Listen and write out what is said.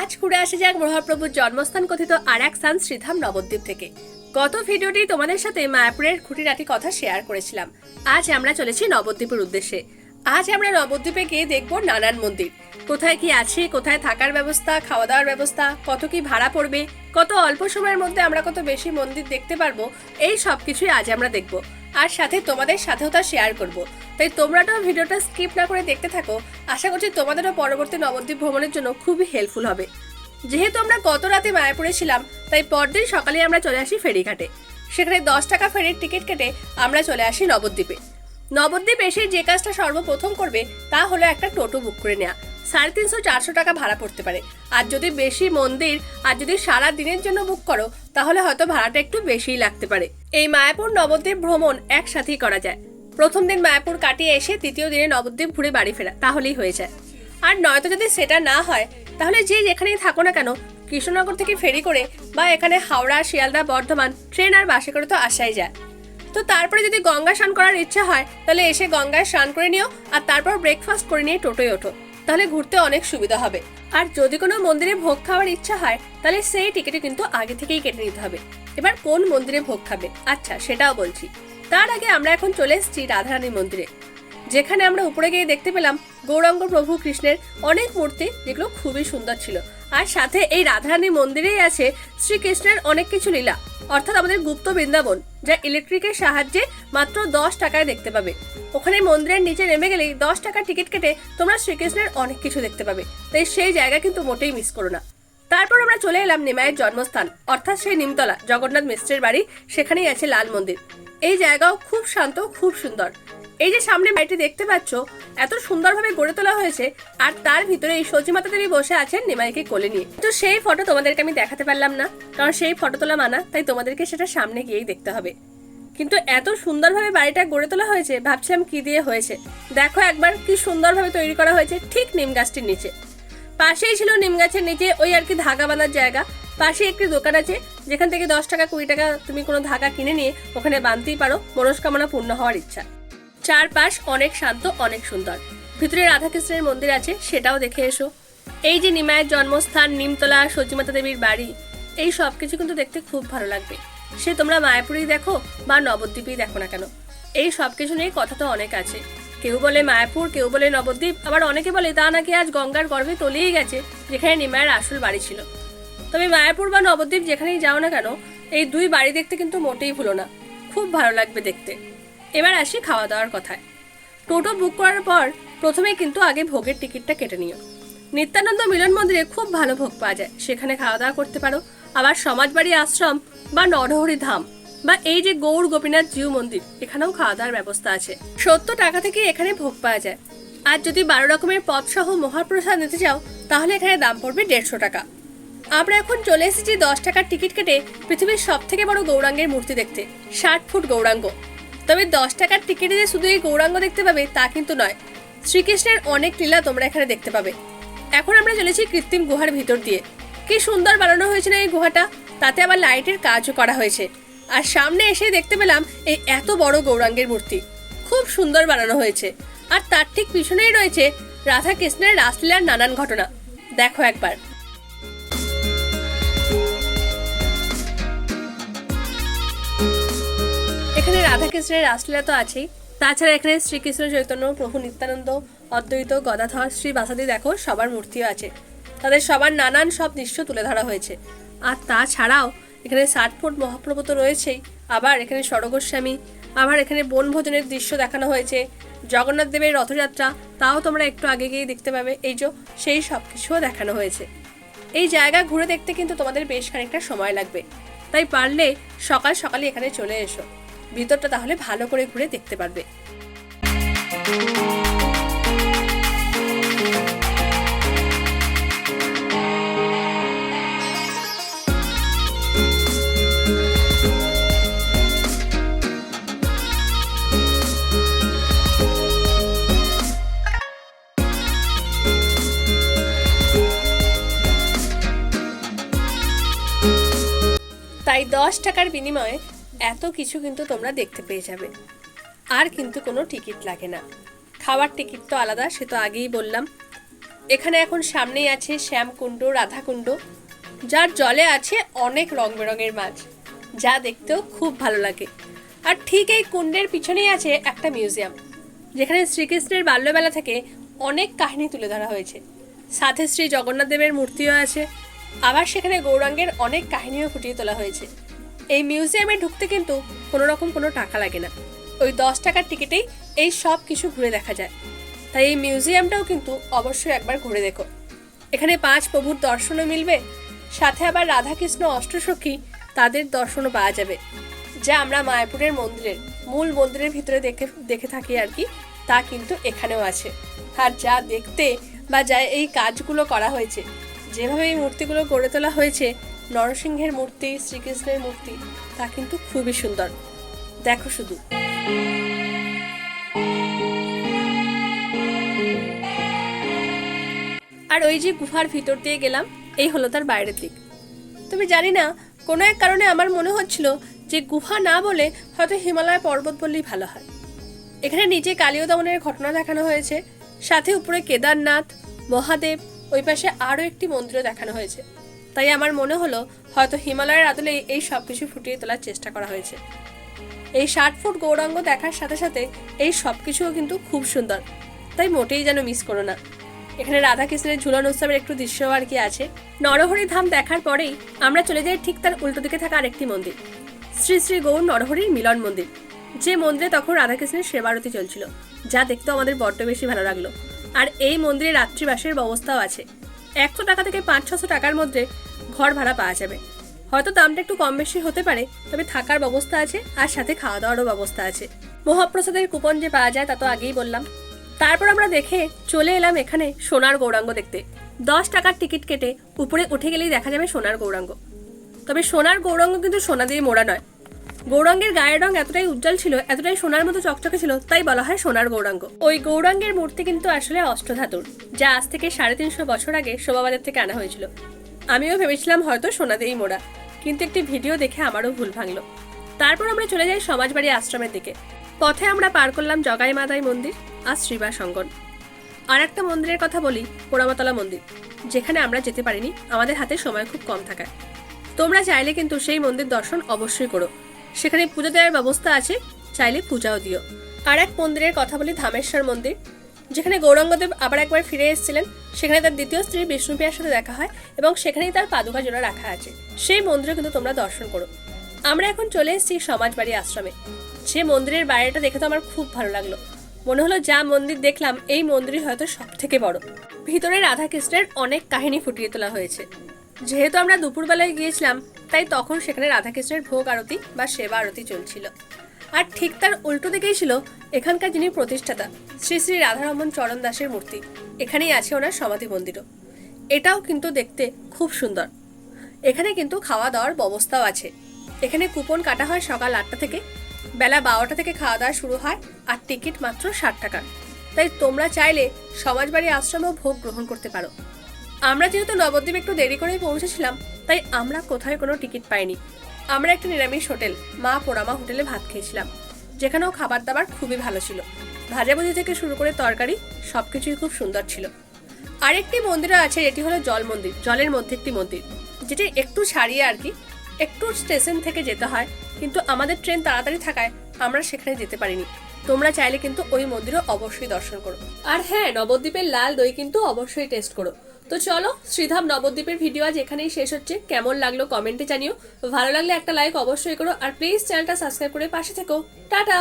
আজ ঘুরে আসে যাক মহাপ্রভুর জন্মস্থান কথিত আর এক স্থান শ্রীধাম নবদ্বীপ থেকে। গত ভিডিওটি তোমাদের সাথে মায়াপুরের খুঁটিনাটি কথা শেয়ার করেছিলাম। আজ আমরা চলেছি নবদ্বীপের উদ্দেশ্যে। আজ আমরা নবদ্বীপে গিয়ে দেখব নানান মন্দির। কোথায় কি আছে, কোথায় থাকার ব্যবস্থা খাওয়া দাওয়ার ব্যবস্থা, কত কি ভাড়া পড়বে, কত অল্প সময়ের মধ্যে আমরা কত বেশি মন্দির দেখতে পারব, এই সব কিছুই আজ আমরা দেখব। আর সাথে তোমাদের সাথেও তা শেয়ার করব। তাই তোমরাটাও ভিডিওটা স্কিপ না করে দেখতে থাকো। আশা করছি তোমাদেরও পরবর্তী নবদ্বীপ ভ্রমণের জন্য খুবই হেল্পফুল হবে। যেহেতু আমরা গত রাতে মায়াপুরে ছিলাম, তাই পরদিন সকালে আমরা চলে আসি ফেরিঘাটে। সেখানে দশ টাকা ফেরির টিকিট কেটে আমরা চলে আসি নবদ্বীপে। নবদ্বীপ এসে যে কাজটা সর্বপ্রথম করবে, তা হলো একটা টোটো বুক করে নেওয়া সাড়ে তিনশো চারশো টাকা ভাড়া পড়তে পারে। আর যদি বেশি মন্দির আর যদি সারা দিনের জন্য বুক করো, তাহলে হয়তো ভাড়াটা একটু বেশিই লাগতে পারে। এই মায়াপুর নবদ্বীপ ভ্রমণ একসাথেই করা যায়। প্রথম দিন মায়াপুর কাটিয়ে এসে তৃতীয় দিনে নবদ্বীপ ঘুরে বাড়ি ফেরা, তাহলেই হয়ে যায়। আর নয়তো যদি সেটা না হয়, তাহলে যে যেখানেই থাকো না কেন, কৃষ্ণনগর থেকে ফেরি করে বা এখানে হাওড়া, শিয়ালদা, বর্ধমান ট্রেন আর বাসে করে তো আসাই যায়। তো তারপরে যদি গঙ্গা স্নান করার ইচ্ছা হয়, তাহলে এসে গঙ্গায় স্নান করে নিও আর তারপর ব্রেকফাস্ট করে নিয়ে টোটোয় ওঠো। তাহলে ঘুরতে অনেক সুবিধা হবে। আর যদি কোনো মন্দিরে ভোগ খাওয়ার ইচ্ছা হয়, তাহলে সেই টিকিটে কিন্তু আগে থেকেই কেটে নিতে হবে। এবার কোন মন্দিরে ভোগ খাবে? আচ্ছা সেটাও বলছি। তার আগে আমরা এখন চলে এসেছি রাধারানী মন্দিরে, যেখানে আমরা উপরে গিয়ে দেখতে পেলাম গৌরাঙ্গ প্রভু কৃষ্ণের অনেক মূর্তি, যেগুলো খুবই সুন্দর ছিল। আর সাথে এই রাধারানী মন্দিরেই আছে শ্রীকৃষ্ণের অনেক কিছু লীলা, অর্থাৎ আমাদের গুপ্ত বৃন্দাবন, যা ইলেকট্রিকের সাহায্যে মাত্র দশ টাকায় দেখতে পাবে। ওখানে মন্দিরের নিচে নেমে গেলেই দশ টাকার টিকিট কেটে তোমরা শ্রীকৃষ্ণের অনেক কিছু দেখতে পাবে। তাই সেই জায়গা কিন্তু মোটেই মিস করো না। তারপর আমরা চলে এলাম নিমায়ের জন্মস্থান, অর্থাৎ সেই নিমতলা, জগন্নাথ মিশ্রের বাড়ি, সেখানেই আছে লাল মন্দির। এই জায়গাও খুব শান্ত, খুব সুন্দর। এই যে সামনে বাড়িটি দেখতে পাচ্ছ, এত সুন্দরভাবে গড়ে তোলা হয়েছে, আর তার ভিতরে এই সজি মাতা দেবী বসে আছেন নিমাইকে কোলে নিয়ে। তো সেই ফটো তোমাদেরকে আমি দেখাতে পারলাম না, কারণ সেই ফটো তোলা মানা, তাই তোমাদেরকে সেটা সামনে গিয়েই দেখতে হবে। কিন্তু এত সুন্দরভাবে বাড়িটা গড়ে তোলা হয়েছে, ভাবছিলাম কি দিয়ে হয়েছে। দেখো একবার কি সুন্দরভাবে তৈরি করা হয়েছে, ঠিক নিম গাছটির নিচে। পাশেই ছিল নিম গাছের নিচে, ওই আর কি ধাগা বাঁধার জায়গা। পাশে একটি দোকান আছে, যেখান থেকে দশ টাকা, কুড়ি টাকা তুমি কোনো ধাগা কিনে নিয়ে ওখানে বাঁধতেই পারো। মনস্কামনা পূর্ণ হওয়ার ইচ্ছা। চারপাশ অনেক শান্ত, অনেক সুন্দর। ভিতরে রাধাকৃষ্ণের মন্দির আছে, সেটাও দেখে এসো। এই যে নিমায়ের জন্মস্থান, নিমতলা সচিমাতা দেবীর বাড়ি, এই সব কিছু কিন্তু দেখতে খুব ভালো লাগবে। সে তোমরা মায়াপুরেই দেখো বা নবদ্বীপেই দেখো না কেন? এই সব কিছু নিয়ে কথা তো অনেক আছে। কেউ বলে মায়াপুর, কেউ বলে নবদ্বীপ, আবার অনেকে বলে তা নাকি আজ গঙ্গার গর্ভে তলিয়ে গেছে, যেখানে নিমায়ের আসল বাড়ি ছিল। তবে মায়াপুর বা নবদ্বীপ যেখানেই যাও না কেন, এই দুই বাড়ি দেখতে কিন্তু মোটেই ভুলো না। খুব ভালো লাগবে দেখতে। এবার আসি খাওয়া দাওয়ার কথায়। টোটো বুক করার পর প্রথমে কিন্তু আগে ভোগের টিকিটটা কেটে নিও। নিত্যানন্দ মিলন মন্দিরে খুব ভালো ভোগ পাওয়া যায়। সেখানে খাওয়া দাওয়া করতে পারো। আবার সমাজবাড়ি আশ্রম বা নরহরি ধাম। বা এই যে গৌর গোপীনাথ জিউ মন্দির, এখানেও খাওয়া দাওয়ার ব্যবস্থা আছে। সত্তর টাকা থেকে এখানে ভোগ পাওয়া যায়। আর যদি বারো রকমের পদ সহ মহাপ্রসাদ নিতে চাও, তাহলে এখানে দাম পড়বে দেড়শো টাকা। আমরা এখন চলে এসেছি দশ টাকার টিকিট কেটে পৃথিবীর সব থেকে বড় গৌরাঙ্গের মূর্তি দেখতে, ষাট ফুট গৌরাঙ্গ। তবে দশ টাকার টিকিটে যে শুধু এই গৌরাঙ্গ দেখতে পাবে, তা কিন্তু নয়। শ্রীকৃষ্ণের অনেক লীলা তোমরা এখানে দেখতে পাবে। এখন আমরা চলেছি কৃত্রিম গুহার ভিতর দিয়ে। কি সুন্দর বানানো হয়েছে না এই গুহাটা, তাতে আবার লাইটের কাজও করা হয়েছে। আর সামনে এসে দেখতে পেলাম এই এত বড় গৌরাঙ্গের মূর্তি। খুব সুন্দর বানানো হয়েছে। আর তার ঠিক পিছনেই রয়েছে রাধা কৃষ্ণের রাসলীলার নানান ঘটনা। দেখো একবার। এখানে রাধাকৃষ্ণের রাসলীলা তো আছেই। তাছাড়া এখানে শ্রীকৃষ্ণ চৈতন্য, প্রভু নিত্যানন্দ, অদ্বৈত, গদাধর, শ্রী বাসাদি দেখো সবার মূর্তিও আছে। তাদের সবার নানান সব দৃশ্য তুলে ধরা হয়েছে। আর তাছাড়াও এখানে ষাট ফুট মহাপ্রভু তো রয়েছেই। আবার এখানে সরগোস্বামী আবার এখানে বনভোজনের দৃশ্য দেখানো হয়েছে। জগন্নাথ দেবের রথযাত্রা, তাও তোমরা একটু আগে গিয়ে দেখতে পাবে। এই যে, সেই সব কিছুও দেখানো হয়েছে। এই জায়গা ঘুরে দেখতে কিন্তু তোমাদের বেশ খানিকটা সময় লাগবে। তাই পারলে সকাল সকালে এখানে চলে এসো। ভিতরটা তাহলে ভালো করে ঘুরে দেখতে পারবে। তাই দশ টাকার বিনিময়ে এত কিছু কিন্তু তোমরা দেখতে পেয়ে যাবে। আর কিন্তু কোনো টিকিট লাগে না। খাওয়ার টিকিট তো আলাদা, সে তো আগেই বললাম। এখানে এখন সামনেই আছে শ্যামকুণ্ড, রাধাকুণ্ড, যার জলে আছে অনেক রং বেরঙের মাছ, যা দেখতেও খুব ভালো লাগে। আর ঠিক এই কুণ্ডের পিছনেই আছে একটা মিউজিয়াম, যেখানে শ্রীকৃষ্ণের বাল্যবেলা থেকে অনেক কাহিনী তুলে ধরা হয়েছে। সাথে শ্রী জগন্নাথ দেবের মূর্তিও আছে। আবার সেখানে গৌরাঙ্গের অনেক কাহিনীও ফুটিয়ে তোলা হয়েছে। এই মিউজিয়ামে ঢুকতে কিন্তু কোনো রকম কোনো টাকা লাগে না। ওই দশ টাকার টিকিটেই এই সব কিছু ঘুরে দেখা যায়। তাই এই মিউজিয়ামটাও কিন্তু অবশ্যই একবার ঘুরে দেখো। এখানে পাঁচ প্রভুর দর্শনও মিলবে, সাথে আবার রাধাকৃষ্ণ অষ্টসখী তাদের দর্শনও পাওয়া যাবে। যা আমরা মায়াপুরের মন্দিরের, মূল মন্দিরের ভিতরে দেখে দেখে থাকি আর কি, তা কিন্তু এখানেও আছে। আর যা দেখতে বা যা এই কাজগুলো করা হয়েছে যেভাবে এই মূর্তিগুলো গড়ে তোলা হয়েছে, নরসিংহের মূর্তি, শ্রীকৃষ্ণের মূর্তি, তা কিন্তু খুবই সুন্দর। দেখো শুধু। আর ওই যে গুহার ভিতর দিয়ে গেলাম, এই হলো তার বাইরের দিক। তবে জানি না, কোনো এক কারণে আমার মনে হচ্ছিল যে গুহা না বলে হয়তো হিমালয় পর্বত বললেই ভালো হয়। এখানে নিচে কালীয় দমনের ঘটনা দেখানো হয়েছে, সাথে উপরে কেদারনাথ, মহাদেব ওই পাশে আরও একটি মন্দিরও দেখানো হয়েছে। তাই আমার মনে হলো, হয়তো হিমালয়ের আদলে এই সব কিছু ফুটিয়ে তোলার চেষ্টা করা হয়েছে। এই ষাট ফুট গৌরাঙ্গ দেখার সাথে সাথে এই সব কিছুও কিন্তু খুব সুন্দর। তাই মোটেই যেন মিস করো না। এখানে রাধাকৃষ্ণের ঝুলন উৎসবের একটু দৃশ্য আর কি আছে। নরহরি ধাম দেখার পরেই আমরা চলে যাই ঠিক তার উল্টো দিকে থাকা আরেকটি মন্দির। শ্রী শ্রী গৌর নরহরির মিলন মন্দির। যে মন্দিরে তখন রাধাকৃষ্ণের সেবারতি চলছিল, যা দেখতে আমাদের বড্ড বেশি ভালো লাগল। আর এই মন্দিরে রাত্রিবাসের ব্যবস্থাও আছে। একশো টাকা থেকে পাঁচ ছশো টাকার মধ্যে ঘর ভাড়া পাওয়া যাবে। হয়তো দামটা একটু কম বেশি হতে পারে, তবে থাকার ব্যবস্থা আছে আর সাথে খাওয়া দাওয়ারও ব্যবস্থা আছে। মহাপ্রসাদের কুপন যে পাওয়া যায় তা তো আগেই বললাম। তারপর আমরা দেখে চলে এলাম এখানে সোনার গৌরাঙ্গ দেখতে। দশ টাকার টিকিট কেটে উপরে উঠে গেলেই দেখা যাবে সোনার গৌরাঙ্গ। তবে সোনার গৌরাঙ্গ কিন্তু সোনা দিয়ে মোড়া নয় গৌরাঙ্গের গায়ের রং এতটাই উজ্জ্বল ছিল, এতটাই সোনার মতো চকচকে ছিল, তাই বলা হয় সোনার গৌরাঙ্গ। ওই গৌরাঙ্গের মূর্তি কিন্তু আসলে অষ্টধাতুর, যা আজ থেকে সাড়ে তিনশো বছর আগে শোভাবাজার থেকে আনা হয়েছিল। আমিও ভেবেছিলাম হয়তো সোনা দিয়েই মোড়া, কিন্তু একটি ভিডিও দেখে আমারও ভুল ভাঙলো। তারপর আমরা চলে যাই সমাজবাড়ি আশ্রমের দিকে। পথে আমরা পার করলাম জগাই মাদাই মন্দির আর শ্রীবাস অঙ্গন আর একটা মন্দিরের কথা বলি, পোড়ামাতলা মন্দির, যেখানে আমরা যেতে পারিনি, আমাদের হাতে সময় খুব কম থাকায়। তোমরা চাইলে কিন্তু সেই মন্দির দর্শন অবশ্যই করো। সেখানে পুজো দেওয়ার ব্যবস্থা আছে, চাইলে পূজাও দিও। আর এক মন্দিরের কথা বলি, ধামেশ্বর মন্দির। যেখানে গৌরাঙ্গদেব আবার একবার ফিরে এসেছিলেন, সেখানে তার দ্বিতীয় স্ত্রী বিষ্ণুপ্রিয়ার সাথে দেখা হয় এবং সেখানেই তার পাদুকা জোড়া রাখা আছে। সেই মন্দিরে কিন্তু তোমরা দর্শন করো। আমরা এখন চলে এসেছি সমাজবাড়ি আশ্রমে। যে মন্দিরের বাইরেটা দেখে তো আমার খুব ভালো লাগল। মনে হলো যা মন্দির দেখলাম, এই মন্দিরই হয়তো সব থেকে বড়। ভিতরে রাধাকৃষ্ণের অনেক কাহিনী ফুটিয়ে তোলা হয়েছে। যেহেতু আমরা দুপুরবেলায় গিয়েছিলাম তাই তখন সেখানে রাধাকৃষ্ণের ভোগ আরতি বা সেবা আরতি চলছিল। আর ঠিক তার উল্টো দিকেই ছিল এখানকার যিনি প্রতিষ্ঠাতা, শ্রী শ্রী রাধারমন চরণ দাসের মূর্তি। এখানেই আছে ওনার সমাধি মন্দিরও। এটাও কিন্তু দেখতে খুব সুন্দর। এখানে কিন্তু খাওয়া দাওয়ার ব্যবস্থাও আছে। এখানে কুপন কাটা হয় সকাল আটটা থেকে, বেলা বারোটা থেকে খাওয়া দাওয়া শুরু হয় আর টিকিট মাত্র ষাট টাকা। তাই তোমরা চাইলে সমাজবাড়ি আশ্রমেও ভোগ গ্রহণ করতে পারো। আমরা যেহেতু নবদ্বীপ একটু দেরি করেই পৌঁছেছিলাম তাই আমরা কোথায় কোনো টিকিট পাইনি। আমরা একটা নিরামিষ হোটেল, মা পোড়ামা হোটেলে ভাত খেয়েছিলাম, যেখানেও খাবার দাবার খুবই ভালো ছিল। ভাজাভুজি থেকে শুরু করে তরকারি সব কিছুই খুব সুন্দর ছিল। আরেকটি মন্দিরও আছে এটি হলো জল মন্দির, জলের মধ্যে একটি মন্দির, যেটি একটু ছাড়িয়ে আর কি, একটু স্টেশন থেকে যেতে হয়, কিন্তু আমাদের ট্রেন তাড়াতাড়ি থাকায় আমরা সেখানে যেতে পারিনি। তোমরা চাইলে কিন্তু ওই মন্দিরও অবশ্যই দর্শন করো। আর হ্যাঁ নবদ্বীপের লাল দই কিন্তু অবশ্যই টেস্ট করো। তো চলো, শ্রীধাম নবদ্বীপের ভিডিও আজ এখানেই শেষ হচ্ছে। কেমন লাগল কমেন্টে জানিও। ভালো লাগলে একটা লাইক অবশ্যই করো, আর প্লিজ চ্যানেলটা সাবস্ক্রাইব করে পাশে থেকো। টাটা!